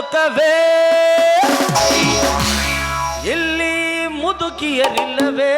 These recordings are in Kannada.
ಲೋಕವೇ? ಇಲ್ಲಿ ಮುದುಕಿಯರಿಲ್ಲವೇ?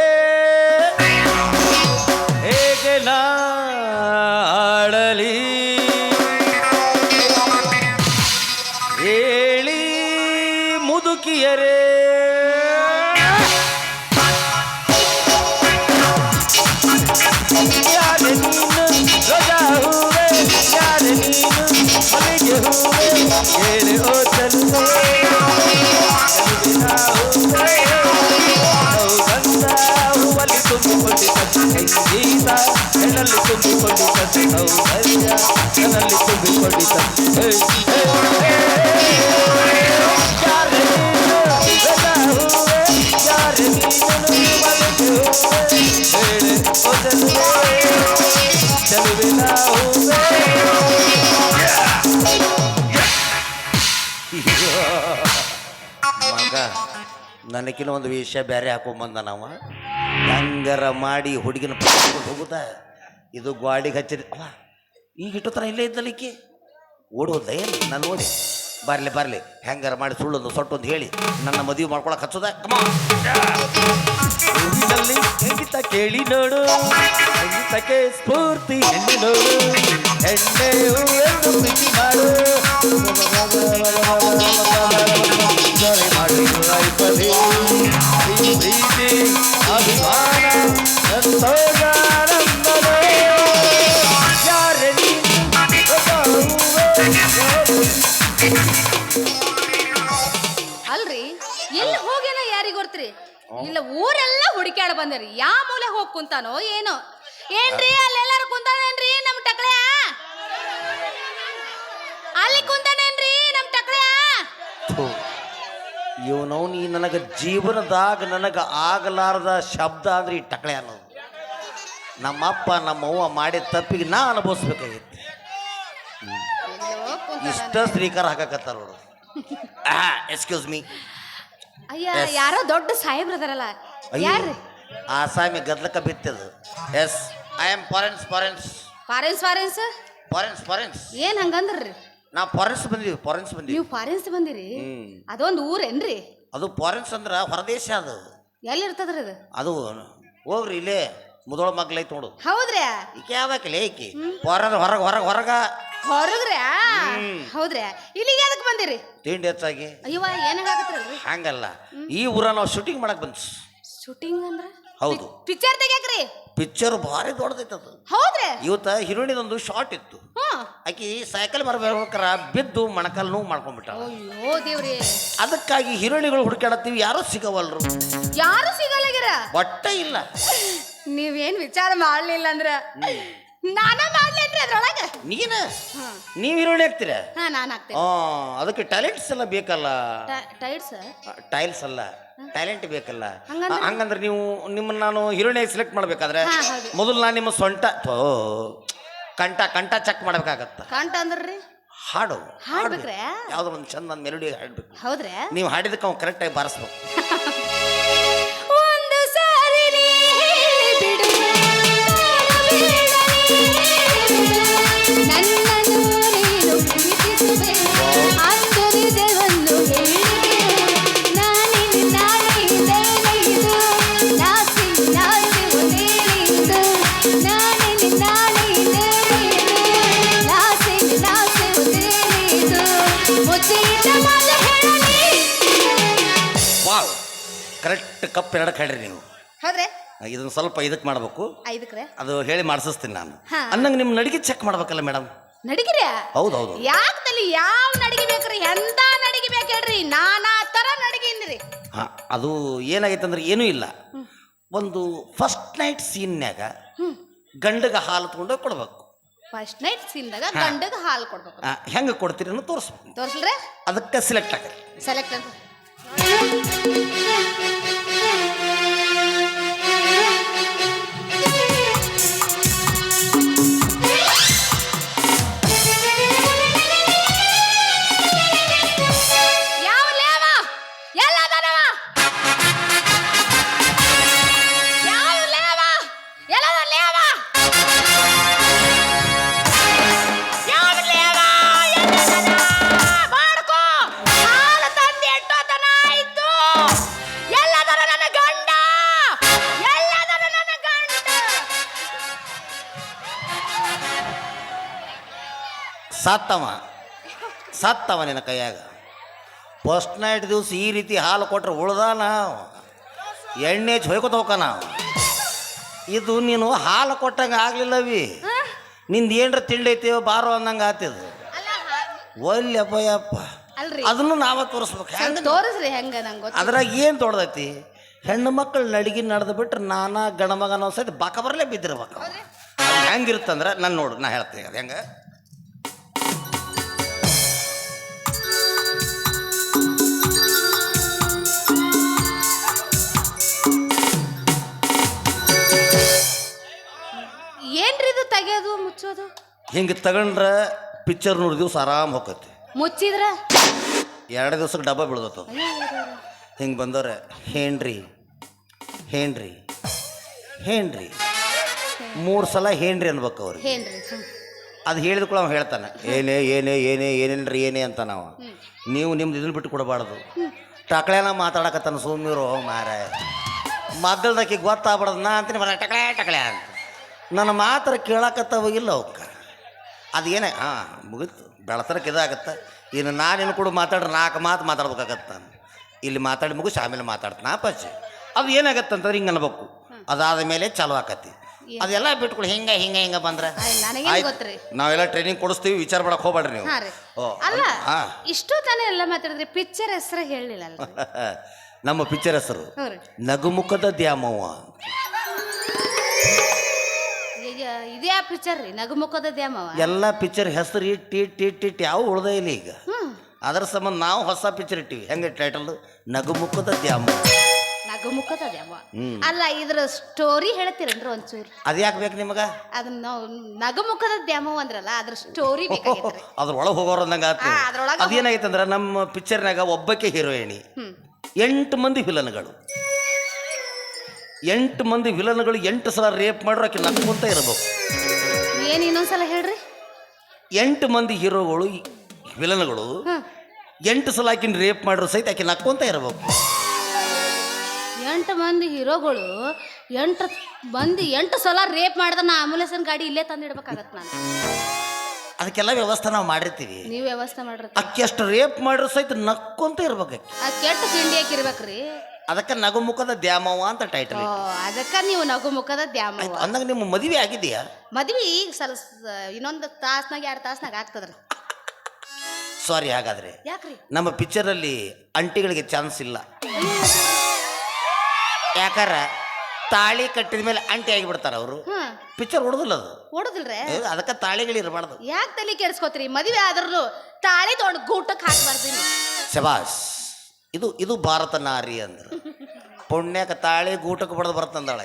ನೀನು ಮಲ್ಲಿಗೆ ಹೂವೆ ಹೇಳಿ ಓ ಚಲುವೆ ಚಲುವಿನ ಹೂವೆ ಮಗ ನನಗಿನ ಒಂದು ವಿಷಯ ಬೇರೆ ಹಾಕೊಂಬಂದ ನಾವ ಹೆಂಗಾರ ಮಾಡಿ ಹುಡುಗಿನ ಪಡ್ಕೊಂಡು ಹೋಗುದ? ಇದು ಗ್ವಾಡಿಗೆ ಹಚ್ಚಿದ ಅವ ಈಗ ಇಟ್ಟೋತನ ಇಲ್ಲೇ ಇದ್ದಲಿಕ್ಕೆ ಓಡೋದ ಏನು? ನಾನು ನೋಡಿ. ಬರಲಿ ಬರಲಿ. ಹೆಂಗಾರ ಮಾಡಿ ಸುಳ್ಳೊಂದು ಅಂತ ಹೇಳಿ. ನನ್ನ ಮದುವೆ ಮಾಡ್ಕೊಳಕ್ ಹಚ್ಚೋದ? ಸಂಗೀತ ಕೇಳಿ ನೋಡು. ಸಂಗೀತಕ್ಕೆ ಸ್ಫೂರ್ತಿ ಹೆಣ್ಣು ನೋಡು. ಹೆಣ್ಣೆ ಮಾಡು. ಹೋಗ್ ಕುಂತಾನೋ ಏನೋ? ಏನ್ರಿ ಅಲ್ಲೆಲ್ಲಾರು ಕುಂತಾನೇನ್ರಿ ನಮ್ ಟಕ್ಳ್ಯಾ? ಅಲ್ಲಿ ಕುಂತಾನೇನ್ರಿ ನಮ್ ಟಕ್ಳ್ಯಾ? ಇವನವ್ ಈ ನನಗೆ ಜೀವನದಾಗ ನನಗೆ ಆಗಲಾರದ ಶಬ್ದ ಅಂದ್ರೆ ಈ ಟಕಳೆ ಅನ್ನೋದು. ನಮ್ಮಪ್ಪ ನಮ್ಮವ್ವ ಮಾಡಿದ ತಪ್ಪಿಗೆ ನಾ ಅನುಭವಿಸ್ಬೇಕಾಗಿತ್ತು. ಇಷ್ಟ ಶ್ರೀಕಾರ ಹಾಕಕತ್ತಾರ ನೋಡು. ಎಕ್ಸ್ಕ್ಯೂಸ್ ಮೀ ಅಯ್ಯ ಯಾರೋ ದೊಡ್ಡ ಸಾಹೇಬ್ರದಾರಲ್ಲ ಯಾರ್ರಿ? ಆಸಾಮಿ ಗದ್ಲಕ್ಕ ಬಿತ್ತದು yes I am foreigns foreigns foreigns foreigns foreigns foreigns ಏನ್ ಹಂಗಂದ್ರಿ? ನಾ ಫಾರೆನ್ಸ್ ಬಂದಿವಿ ಫಾರೆನ್ಸ್ ಬಂದಿವಿ. ನೀವು ಫಾರೆನ್ಸ್ ಬಂದಿರಿ? ಅದೊಂದು ಅದೊಂದ್ ಊರೇನ್ರಿ ಅದು ಫಾರೆನ್ಸ್ ಅಂದ್ರೆ ಹೊರದೇಶ ಅದು. ಎಲ್ಲಿ ಇರ್ತದ್ರಿ ಅದು? ಅದು ಹೋಗ್ರಿ ಇಲ್ಲೇ ಮುದೋಳ ಮಗ್ಲೈತ್ ನೋಡು. ಹೌದ್ರಿ ಈಕೆ ಯಾವಕ್ಕಿಲ್ಲ ಈಕಿ? ಹೊರಗೆ ಹೊರಗೆ ಹೊರಗೆ ಹೊರಗೆ. ಹೌದ್ರಿ ಇಲ್ಲಿಗೆ ಅದಕ್ಕೆ ಬಂದಿರಿ? ತಿಂಡಿ ಹೆಚ್ಚಾಗಿ. ಅಯ್ಯವ ಏನ್ ಹೇಳಾಕತ್ತೀರಲ್ರಿ ಹಂಗಲ್ಲ. ಈ ಊರ ನಾವು ಶೂಟಿಂಗ್ ಮಾಡಕ್ ಬಂದ್ ಶೂಟಿಂಗ್ ಅಂದ್ರ? ಹೌದು. ಪಿಕ್ಚರ್ ತೆಗ್ಯಾಕ್ರಿ? ಪಿಕ್ಚರ್ ಭಾರಿ ದೊಡ್ಡದೈತೆ ಅದು. ಹೌದ್ರಿ? ಇವತ್ತ ಒಂದು ಶಾರ್ಟ್ ಇತ್ತು. ಹ್ಮ್ ಆಕಿ ಸೈಕಲ್ ಬರ್ಬೇಕಾರ ಬಿದ್ದು ಮಣಕಲ್ ನೋವು ಮಾಡ್ಕೊಂಡ್ಬಿಟ್ಟ. ಅಯ್ಯೋ ದೇವ್ರಿ. ಅದಕ್ಕಾಗಿ ಹೀರೋಣಿಗಳು ಹುಡುಕಾಡತ್ತೀವಿ ಯಾರು ಸಿಗವಲ್ರು. ಯಾರು ಸಿಗಲ್ಲಾಗ್ಯಾರ ಬಟ್ಟೆ ಇಲ್ಲ. ನೀವೇನ್ ವಿಚಾರ ಮಾಡ್ಲಿಲ್ಲ ಅಂದ್ರ. ನಾನ ಮಾಡ್ಲೇನ್ರಿ ಅದ್ರೊಳಗ? ನೀನ. ನೀವ್ ಈರುಳ್ಳಿ ಆಗ್ತೀರ ಹಾ ನಾನ್ ಹಾಕ್ತೇನೆ. ಆ ಅದಕ್ಕೆ ಟ್ಯಾಲೆಂಟ್ಸ್ ಎಲ್ಲ ಬೇಕಲ್ಲ? ಟೈಲ್ಸ್? ಅಲ್ಲ. ಟ್ಯಾಲೆಂಟ್ ಬೇಕಲ್ಲ? ಹಂಗಂದ್ರೆ? ಆ, ಹಂಗಂದ್ರೆ ನೀವು ನಿಮ್ಮನ್ನ ನಾನು ಹೀರೋಣಿ ಸೆಲೆಕ್ಟ್ ಮಾಡ್ಬೇಕಾದ್ರೆ ಹಾ, ಹೌದು. ಮೊದಲು ನಾನು ನಿಮ್ಮ ಸೊಂಟ ಥೋ, ಕಂಠ ಕಂಠ ಚೆಕ್ ಮಾಡ್ಬೇಕಾಗತ್ತ. ಕಂಟ ಅಂದ್ರಿ ಹಾಡು ಹಾಡ್ಬೇಕ್ರೆ? ಯಾವ್ದೋ ಒಂದು ಚಂದ ಮೆಲೋಡಿ ಹಾಡ್ಬೇಕು. ಹೌದ್ರಿ? ನೀವು ಹಾಡಿದಕ್ಕೆ ಅವ್ನು ಕರೆಕ್ಟಾಗಿ ಬಾರಿಸ್ಬೇಕು. ಕರೆಕ್ಟ್ ಕಪ್ ಎರಡಕ್ಕೆ ಹಾಡ್ರಿ ನೀವು? ಹೌದ್ರೆ? ಇದನ್ನ ಸ್ವಲ್ಪ ಇದಕ್ಕೆ ಮಾಡಬೇಕು. ಐದಕ್ರೆ. ಅದು ಹೇಳಿ ಮಾಡಿಸ್ತೀನಿ ನಾನು. ಹಾ. ಅನ್ನಂಗೆ ನಿಮ್ಮ ನಡಿಗೆ ಚೆಕ್ ಮಾಡ್ಬೇಕಲ್ಲ ಮೇಡಮ್ ನಡಿಗಿರಿ? ಹೌದು ಹೌದು ತಲಿ ಯಾವ ನಡಿಗೆ ಬೇಕ್ರಿ? ಎಂತ ನಡಿಗೆ ಬೇಕು ಹೇಳ್ರಿ? ನಾನಾ ತರ ನಡಿಗೆ ಇಂದ್ರಿ ಹಾಂ ಅದು ಏನಾಗೈತೆ ಅಂದ್ರೆ ಏನೂ ಇಲ್ಲ. ಒಂದು ಫಸ್ಟ್ ನೈಟ್ ಸೀನ್ಯಾಗ ಗಂಡಗ ಹಾಲು ತಗೊಂಡು ಕೊಡ್ಬೇಕು. ಫಸ್ಟ್ ನೈಟ್ ಸೀನ್ದಾಗ. ಗಂಡಗ ಹಾಲು ಕೊಡ್ಬೇಕು. ಹೆಂಗೆ ಕೊಡ್ತೀರಿ ಅನ್ನೋ ತೋರಿಸ್ಬೇಕು. ತೋರ್ಸಲ್ರಿ? ಅದಕ್ಕೆ ಸೆಲೆಕ್ಟ್ ಆಗ ಸೆಲೆಕ್ಟ್ ಅಂತ ಸತ್ತವ. ಸತ್ತವ ನಿನ್ನ ಕೈಯಾಗ. ಫಸ್ಟ್ ನೈಟ್ ದಿವಸ ಈ ರೀತಿ ಹಾಲು ಕೊಟ್ರೆ ನಾವು ಎಣ್ಣೆ ಹೊಯ್ಕೊತ ಹೋಗ ನಾವು ಇದು ನೀನು ಹಾಲು ಕೊಟ್ಟಂಗೆ ಆಗ್ಲಿಲ್ಲವಿ. ನಿಂದು ಏನರ ತಿಂಡೈತಿ ಬಾರೋ ಅನ್ನಂಗೆ ಆತಿದು. ಒಲ್ಲೆಪ್ಪ ಯಪ್ಪ ಅಲ್ರಿ. ಅದನ್ನು ನಾವ ತೋರಿಸ್ಬೇಕು. ತೋರಿಸ್ರಿ ಹೆಂಗೆ ನಂಗೆ ಅದ್ರಾಗ ಏನು ತೊಡ್ದೈತಿ ಹೆಣ್ಣು ಮಕ್ಕಳು ನಡಿಗೆ ನಡೆದು ಬಿಟ್ರೆ ನಾನಾ ಗಣಮಗನ ಸಹಿತ ಬಕ ಬರಲೇ ಬಿದ್ದಿರ್ಬೇಕು ಹೆಂಗಿರುತ್ತಂದ್ರೆ ನಾನು ನೋಡು ನಾ ಹೇಳ್ತೀನಿ ಅದು ಹೆಂಗೆ? ತೆಗೆಯೋದು ಮುಚ್ಚೋದು? ಹಿಂಗೆ ತಗೊಂಡ್ರೆ ಪಿಕ್ಚರ್ ನೂರು ದಿವಸ ಆರಾಮ್ ಹೋಗತ್ತೆ ಮುಚ್ಚಿದ್ರ? ಎರಡು ದಿವಸಕ್ಕೆ ಡಬ್ಬ ಬೀಳ್ದತ್ತು ಹಿಂಗೆ ಬಂದವ್ರೆ ಹೇನ್ರಿ ಹೇನ್ರಿ ಹೇನ್ರಿ ಮೂರು ಸಲ ಹೇನ್ರಿ ಅನ್ಬೇಕು ಅವ್ರಿಗೆ. ಏನ್ರಿ ಅದು ಹೇಳಿದ ಕೂಡ ಅವ್ನು ಹೇಳ್ತಾನೆ ಏನೇ ಏನೇ ಏನೇ ಏನೇನ್ರಿ ಏನೇ ಅಂತ ನಾವು ನೀವು ನಿಮ್ದು ಇದನ್ನ ಬಿಟ್ಟು ಕೊಡಬಾರ್ದು. ಟಕಳೆನ ಮಾತಾಡಕತ್ತಾನ ಸೋಮ್ಯರು ಮಾರ ಮದ್ದಳ್ದಕ್ಕೆ ಗೊತ್ತಾಗ್ಬಾರ್ದು ನಾ ಅಂತೀನಿ ಬರ ಟಕಳೆ ಟಕಳೆ ಅಂತ. ನನ್ನ ಮಾತ್ರ ಕೇಳಕತ್ತವ ಇಲ್ಲ ಅವಕ್ಕ. ಅದು ಏನೇ ಹಾಂ ಮುಗಿತು. ಬೆಳತನಕ್ಕೆ ಇದಾಗತ್ತೆ. ಇನ್ನು ನಾನೇನು ಕೂಡ ಮಾತಾಡ್ರೆ ನಾಲ್ಕು ಮಾತು ಮಾತಾಡ್ಬೇಕಾಗತ್ತೆ ಇಲ್ಲಿ ಮಾತಾಡಿ ಮುಗಿಸಿ ಆಮೇಲೆ ಮಾತಾಡ್ತಾನೆ ಪಚ್ಚೆ ಅದು ಏನಾಗತ್ತಂತಂದ್ರೆ ಹಿಂಗೆ ಅನ್ಬೇಕು. ಅದಾದ ಮೇಲೆ ಚಾಲು ಆಕತಿ. ಅದೆಲ್ಲ ಬಿಟ್ಕೊಳಿ ಹಿಂಗೆ ಹಿಂಗೆ ಹಿಂಗೆ ಬಂದ್ರೆ? ನಾವೆಲ್ಲ ಟ್ರೈನಿಂಗ್ ಕೊಡಿಸ್ತೀವಿ ವಿಚಾರ ಮಾಡಕ್ ಹೋಗ್ಬೇಡ್ರಿ ನೀವು. ಅಲ್ಲ ಇಷ್ಟು ತಾನೇ ಎಲ್ಲ ಮಾತಾಡಿದ್ರೆ ಪಿಕ್ಚರ್ ಹೆಸರು ಹೇಳಿಲ್ಲ ನಮ್ಮ ಪಿಕ್ಚರ್ ಹೆಸರು ನಗುಮುಖದ ದ್ಯಾಮವ್ವ ಈಗ ಇದೇ ಆ ಪಿಕ್ಚರ್ ರೀ ನಗುಮುಖದ ದ್ಯಾಮವ ಎಲ್ಲ ಪಿಕ್ಚರ್ ಹೆಸರು ಇಟ್ಟು ಇಟ್ಟು ಇಟ್ಟು ಇಟ್ಟು ಯಾವ ಉಳ್ದ ಇಲ್ಲ ಈಗ. ಅದರ ಸಂಬಂಧ ನಾವು ಹೊಸ ಪಿಕ್ಚರ್ ಇಟ್ಟಿವಿ. ಹೆಂಗೆ ಟೈಟಲ್ ನಗುಮುಖದ ದ್ಯಾಮ. ನಗುಮುಖದ ದ್ಯಾಮ. ಹ್ಮ್. ಅಲ್ಲ ಇದ್ರ ಸ್ಟೋರಿ ಹೇಳ್ತೀರೇನ್ರಿ ಒಂಚೂರು? ಅದು ಯಾಕೆ ಬೇಕು ನಿಮಗೆ? ಅದನ್ನ ನಾವು ನಗುಮುಖದ ದ್ಯಾಮವ ಅಂದ್ರಲ್ಲ ಅದ್ರ ಸ್ಟೋರಿ ಬೇಕಾಗಿತ್ರಿ. ಅದ್ರೊಳಗೆ ಹೋಗೋರು ಅಂದಂಗೆ ಆತು ಹಾ, ಅದ್ರೊಳಗ ಅದೇನಾಗೈತೆ ಅಂದ್ರೆ ನಮ್ಮ ಪಿಕ್ಚರ್ನಾಗ ಒಬ್ಬಕ್ಕೆ ಹೀರೋಯಿನಿ ಎಂಟು ಮಂದಿ ವಿಲನ್ಗಳು ಎಂಟು ಮಂದಿ ವಿಲನ್ಗಳು ಎಂಟು ಸಲ ರೇಪ್ ಮಾಡ್ರು ಆಕೆ ನಕ್ಕೊಂತ ಇರಬೇಕು. ಏನ್ ಇನ್ನೊಂದ್ಸಲ ಹೇಳ್ರಿ? ಎಂಟು ಮಂದಿ ಹೀರೋಗಳು ವಿಲನ್ಗಳು ಎಂಟು ಸಲ ಆಕಿನ ರೇಪ್ ಮಾಡ್ರು ಸಹಿತ ಆಕೆ ನಕ್ಕೊಂತ ಇರಬೇಕು. ಎಂಟು ಮಂದಿ ಹೀರೋಗಳು ಎಂಟು ಮಂದಿ ಎಂಟು ಸಲ ರೇಪ್ ಮಾಡಿದ್ರೆ ನಾ ಆಂಬುಲೆನ್ಸನ್ ಗಾಡಿ ಇಲ್ಲೇ ತಂದಿಡ್ಬೇಕಾಗತ್ತೆ ನಾನು. ಅದಕ್ಕೆಲ್ಲ ವ್ಯವಸ್ಥೆ ನಾವು ಮಾಡಿರ್ತೀವಿ. ನೀವು ವ್ಯವಸ್ಥೆ ಮಾಡ್ರಿ ಅಕ್ಕಿ ಅಷ್ಟು ರೇಪ್ ಮಾಡ್ರು ಸಹಿತ ನಕ್ಕೊಂತ ಇರ್ಬೇಕು ಅಕ್ಕಿ. ಆ ಕೆಟ್ಟ ತಿಂಡಿ ಹಾಕಿರ್ಬೇಕ್ರಿ ಅದಕ್ಕೆ ನಗುಮುಖದ ದ್ಯಾಮವ್ವ ಅಂತ ಟೈಟಲ್ ಓ ಅದಕ್ಕ ನೀವು ನಗು ಮುಖದ ದ್ಯಾಮವ್ವ. ಅಂದಾಗ ನಿಮ್ಮ ಮದುವೆ ಆಗಿದೆಯಾ? ಮದ್ವಿ ಈಗ ಸಲ ಇನ್ನೊಂದು ತಾಸ್ನಾಗ ಎರಡು ತಾಸ್ನಾಗ ಆಗ್ತದ್ರಿ. ಸಾರಿ ಹಾಗಾದ್ರೆ. ಯಾಕ್ರಿ? ನಮ್ಮ ಪಿಕ್ಚರಲ್ಲಿ ಅಂಟಿಗಳಿಗೆ ಚಾನ್ಸ್ ಇಲ್ಲ. ಯಾಕಾರ? ತಾಳಿ ಕಟ್ಟಿದ ಮೇಲೆ ಅಂಟಿ ಆಗಿಬಿಡ್ತಾರೆ ಅವರು. ಪಿಕ್ಚರ್ ಹೊಡೆದಿಲ್ಲ ಅದು. ಓಡುದಿಲ್ರೆ? ಏ, ಅದಕ್ಕೆ ತಾಳಿಗಳು ಇರಬಾರ್ದು. ಯಾಕೆ ತಲೆ ಕೆಡಿಸ್ಕೋತೀರಿ? ಮದುವೆ ಆದ್ರೂ ತಾಳಿ ತೊಗೊಂಡು ಗೂಟಕ್ಕೆ ಹಾಕ್ಬಾರ್ದಿನಿ ಶಬಾಸ್ ಇದು ಇದು ಭಾರತ ನಾರಿ ಅಂದ್ರೆ. ಪುಣ್ಯಕ್ಕೆ ತಾಳಿ ಗೂಟಕ್ಕೆ ಬಡ್ದು ಬರ್ತಂದಾಳ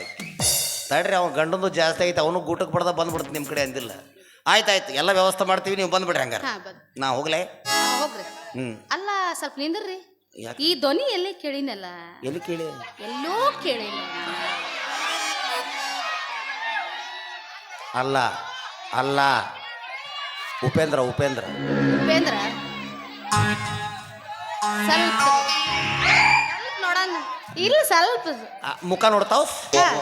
ತಡ್ರಿ ಅವ್ನು ಗಂಡಂದು ಜಾಸ್ತಿ ಐತೆ ಅವನು ಗೂಟಕ್ಕೆ ಬಡ್ದ ಬಂದ್ಬಿಡ್ತು ನಿಮ್ಮ ಕಡೆ ಅಂದಿಲ್ಲ. ಆಯ್ತಾಯ್ತು ಆಯ್ತು ಎಲ್ಲ ವ್ಯವಸ್ಥೆ ಮಾಡ್ತೀವಿ ನೀವು ಬಂದ್ಬಿಡ್ರಿ ಹಂಗಾರೆ. ಹಾ ಬಂದ್. ನಾ ಹೋಗ್ಲೇ? ಹಾ, ಹೋಗ್ರಿ. ಹ್ಞೂ ಅಲ್ಲ ಸ್ವಲ್ಪ ನಿಂದ್ರಿ. ಯಾಕೆ? ಈ ಧ್ವನಿ ಎಲ್ಲಿ ಕೇಳಿನಲ್ಲ? ಎಲ್ಲಿ ಕೇಳಿ? ಎಲ್ಲೋ ಕೇಳಿನ ಅಲ್ಲ ಅಲ್ಲ. ಉಪೇಂದ್ರ ಉಪೇಂದ್ರ. ಉಪೇಂದ್ರ? ಸ್ವಲ್ಪ. ಸ್ವಲ್ಪ ನೋಡೋಣ. ಇಲ್ಲ ಸ್ವಲ್ಪ. ಆ, ಮುಖ ನೋಡ್ತಾವ್? ಹಾ.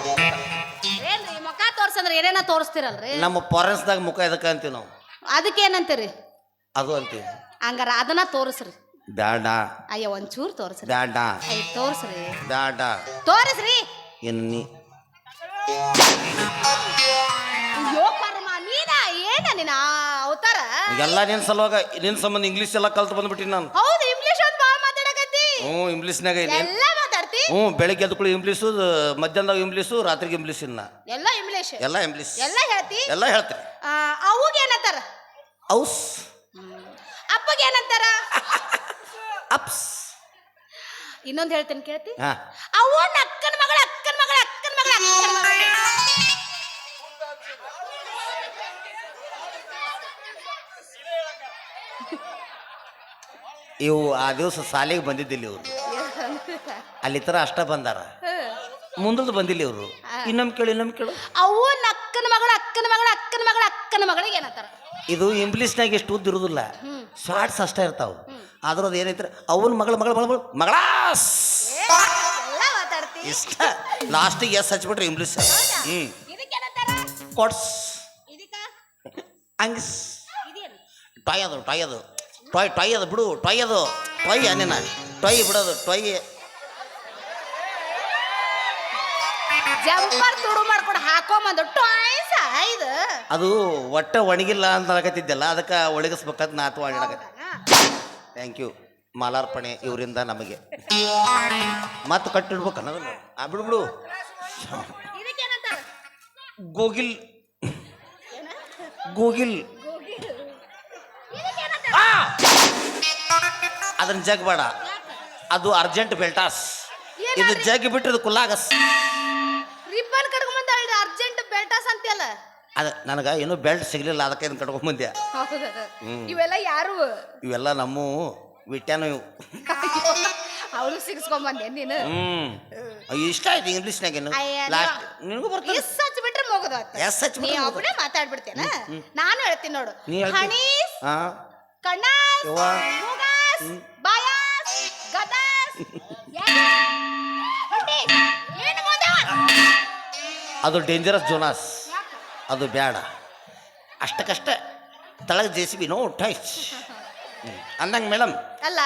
ಏನ್ರಿ ಮುಖ ತೋರ್ಸಂದ್ರ ಏನೇನ ತೋರಿಸ್ತಿರಲ್ರಿ? ನಮ್ಮ ಫಾರೆನ್ಸ್ದಾಗ ಮುಖ ಎದಕ್ಕೆ ಅಂತೀವಿ ನಾವು? ಅದಕ್ಕೆ ಏನಂತೀರಿ? ಅದು ಅಂತೀವಿ. ಹಂಗಾರ ಅದನ್ನ ತೋರಿಸ್ರಿ. ಬ್ಯಾಡ. ಅಯ್ಯ ಒಂಚೂರು ತೋರಿಸ್ರಿ. ಬ್ಯಾಡ. ಅಯ್ಯ ತೋರಿಸ್ರಿ. ಬ್ಯಾಡ. ತೋರಿಸ್ರಿ. ಇನ್ನು ನೀ ನೀನ ಅವತಾರ? ಎಲ್ಲ ನಿನ್ನ ಸಲುವಾಗ ನಿನ್ ಸಂಬಂಧ ಇಂಗ್ಲಿಷ್ ಎಲ್ಲ ಕಲ್ತು ಬಂದ್ಬಿಟ್ಟಿನಿ ನಾನು. ಹೌದು ಇಂಗ್ಲಿಷ್ ಒಂದು ಭಾಳ ಮಾತಾಡಕತ್ತಿ. ಹ್ಞೂ ಇಂಗ್ಲಿಷ್ನಾಗ ಇದೆ ಎಲ್ಲ ಮಾತಾಡ್ತಿ? ಹ್ಞೂ ಬೆಳಿಗ್ಗೆ ಎದ್ಕೊಳ್ಳಿ ಇಂಗ್ಲೀಷು ಮಧ್ಯಾಹ್ನದಾಗ ಇಂಗ್ಲೀಷು ರಾತ್ರಿಗೆ ಇಂಗ್ಲಿಷ್ ಇನ್ನ. ಎಲ್ಲ ಇಂಗ್ಲಿಷ್ ಎಲ್ಲ ಇಂಗ್ಲೀಷ್ ಎಲ್ಲ ಹೇಳ್ತಿ? ಎಲ್ಲ ಹೇಳ್ತೀರಿ. ಅವಾಗ ಏನಂತಾರ? ಔಸ್. ಅಪ್ಪಗೆ ಏನಂತಾರ? ಅಪ್ಸ್. ಇನ್ನೊಂದು ಹೇಳ್ತೇನೆ ಕೇಳ್ತಿ? ಹಾಂ. ಅವು ಅಕ್ಕನ ಮಗಳ ಅಕ್ಕನ ಮಗಳ ಅಕ್ಕನ ಮಗಳ ಅಕ್ಕನ ಮಗಳ. ಇವು ಆ ದಿವಸ ಶಾಲೆಗೆ ಬಂದಿದ್ದಿಲ್ಲ ಇವರು. ಅಲ್ಲಿ ತರ ಅಷ್ಟ ಬಂದಾರ. ಮುಂದದ್ದು ಬಂದಿಲ್ಲ ಇವರು. ಇನ್ನೊಮ್ಮೆ ಕೇಳು ಇನ್ನೊಮ್ಮೆ ಕೇಳು. ಅವು ಅಕ್ಕನ ಮಗಳ ಅಕ್ಕನ ಮಗಳ ಅಕ್ಕನ ಮಗಳ ಅಕ್ಕನ ಮಗಳಿಗೆ ಏನಂತಾರ? ಇದು ಇಂಗ್ಲೀಷ್ನಾಗ ಎಷ್ಟು ಉದ್ದ ಇರುದಿಲ್ಲ. ಶಾರ್ಟ್ಸ್ ಅಷ್ಟೇ ಇರ್ತಾವ. ಆದ್ರೂ ಅದು ಏನೈತ್ರಿ? ಅವನ ಮಗಳ ಮಗಳ ಮಗಳ ಮಗಳಾಸ್! ಇಷ್ಟ. ಲಾಸ್ಟಿಗೆ ಎಸ್ ಹಚ್ಬಿಟ್ರೆ ಇಂಗ್ಲಿಷ್ ಹ್ಞೂ ಇದಕ್ಕ? ಅಂಗ್ಸ್ ಟೊಯ್ ಅದು ಟಾಯ್ ಅದು. ಟೊಯ್ ಟೊಯ್ ಅದು ಬಿಡು ಟೊಯ್ ಅದು. ಟೊಯ್ ಅನ್ನಿನ ಟೊಯ್ ಬಿಡೋದು ಟೊಯ್ ಜಂಪರ್ ತುಡು ಮಾಡ್ಕೊಂಡು ಹಾಕೊಂಬಂದು ಟಾಯ್ಸ ಇದು ಅದು ಒಟ್ಟ ಒಣಗಿಲ್ಲ ಅಂತ ಅನ್ಕತ್ತಿದ್ದೆಲ್ಲ ಅದಕ್ಕೆ ಒಣಗಿಸ್ಬೇಕಂತ ನಾ ಅಥವಾ ಥ್ಯಾಂಕ್ ಯು ಮಾಲಾರ್ಪಣೆ ಇವರಿಂದ ನಮಗೆ. ಮತ್ತೆ ಕಟ್ಟಿಡ್ಬೇಕು ಅನ್ನೋದು ಆ ಬಿಡು ಗೋಗಿಲ್. ಗೋಗಿಲ್. ಅದನ್ನ ಜಗ್ ಬೇಡ. ಅದು ಅರ್ಜೆಂಟ್ ಬೆಲ್ಟಾಸ್. ಇದು? ಜಗ್ ಬಿಟ್ಟಿದ್ದು ಕುಲ್ಲಾಗಸ್. ರಿಬ್ಬನ್ ಕಟ್ಕೊಂಬಂದ ಅರ್ಜೆಂಟ್ ಬೆಲ್ಟಾಸ್ ಅಂತೆಲ್ಲ ಅದ ನನಗೆ ಇನ್ನೂ ಬೆಲ್ಟ್ ಸಿಗ್ಲಿಲ್ಲ ಅದಕ್ಕೆ ಇದನ್ನ ಕಟ್ಕೊಂಬಂದೆ. ಹೌದದ ಇವೆಲ್ಲ ಯಾರು? ಇವೆಲ್ಲ ನಮ್ಮ ವಿಟ್ಯಾನು ಇವು. ಅವನು ಸಿಗಿಸ್ಕೊಂಬಂದೆ ನೀನು? ಹ್ಮ್. ಇಷ್ಟ ಆಯ್ತು ಇಂಗ್ಲೀಷ್ನಾಗ ಏನು ಲಾಸ್ಟ್ ನಿನಗೂ ಬರ್ತದೆ. ಎಸ್ ಸಚ್ ಬಿಟ್ರೆ ಮುಗಿದು ಎಸ್ ಹಚ್ ನೀ. ಒಬ್ಬನೇ ಮಾತಾಡ್ಬಿಡ್ತೇನ ನಾನು ಹೇಳ್ತೀನಿ ನೋಡು? ಹಣೀಸ್ ಕಣ್ಣಾಸ್. ಮೂಗಾಸ್ ಅದು ಡೇಂಜರಸ್ ಜೋನಾಸ್ ಅದು ಬೇಡ. ಅಷ್ಟಕ್ಕಷ್ಟ ತಳಗ ಜೆ ಸಿ ಬಿ ನೋ ಟೈಚ್. ಅಂದಂಗೆ ಮೇಡಮ್ ಅಲ್ಲ?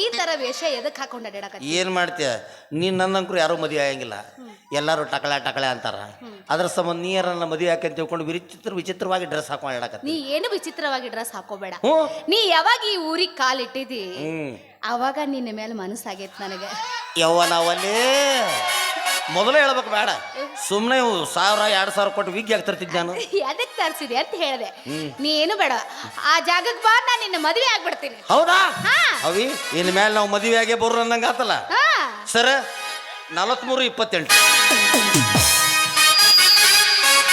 ಈ ತರ ವೇಷ ಎದಕ್ಕೆ ಹಾಕೊಂಡು ಅಡ್ಯಾಡಕತ್ತಿ? ಏನು ಮಾಡ್ತೀಯ? ನೀನು ನನ್ನಂಕರು ಯಾರೂ ಮದುವೆ ಆಗಂಗಿಲ್ಲ. ಎಲ್ಲರೂ ಟಕಳೆ ಟಕಳೆ ಅಂತಾರ. ಅದ್ರ ಸಂಬಂಧ ನೀ ಯಾರನ್ನ ಮದುವೆ ಹಾಕಿ ಅಂತ ತಿಳ್ಕೊಂಡು ವಿಚಿತ್ರ ವಿಚಿತ್ರವಾಗಿ ಡ್ರೆಸ್ ಹಾಕೊಂಡು ಹೇಳಕತ್ತಿ ನೀ ಏನು ವಿಚಿತ್ರವಾಗಿ ಡ್ರೆಸ್ ಹಾಕೋಬೇಡ. ನೀ ಯಾವಾಗ ಈ ಊರಿಗೆ ಕಾಲಿಟ್ಟಿದಿ ಅವಾಗ ನಿನ್ನ ಮೇಲೆ ಮನಸ್ಸಾಗೈತ್ ನನಗೆ. ಯವ್ವ ನಾವಲ್ಲಿ? ಮೊದಲೇ ಹೇಳ್ಬೇಕು ಬೇಡ. ಸುಮ್ಮನೆ ಸಾವಿರ ಎರಡು ಸಾವಿರ ಕೊಟ್ಟು ವಿಗ್ ಯಾಕೆ ತರ್ತಿದ್ದೆ ನಾನು? ಅದಕ್ಕೆ ತರಿಸಿದೆ ಅಂತ ಹೇಳಿದೆ. ನೀ ಏನು ಬೇಡ. ಆ ಜಾಗಕ್ಕೆ ಬಾ ನಾನು ನಿನ್ನ ಮದುವೆ ಆಗ್ಬಿಡ್ತೀನಿ. ಹೌದಾ? ಹಾ. ಅವಿ ಇನ್ನು ಮೇಲೆ ನಾವು ಮದುವೆ ಆಗೇ ಬರ್ರು ಅನ್ನಂಗಾತಲ್ಲ ಸರ್ ನಲವತ್ತ್ಮೂರು ಇಪ್ಪತ್ತೆಂಟು.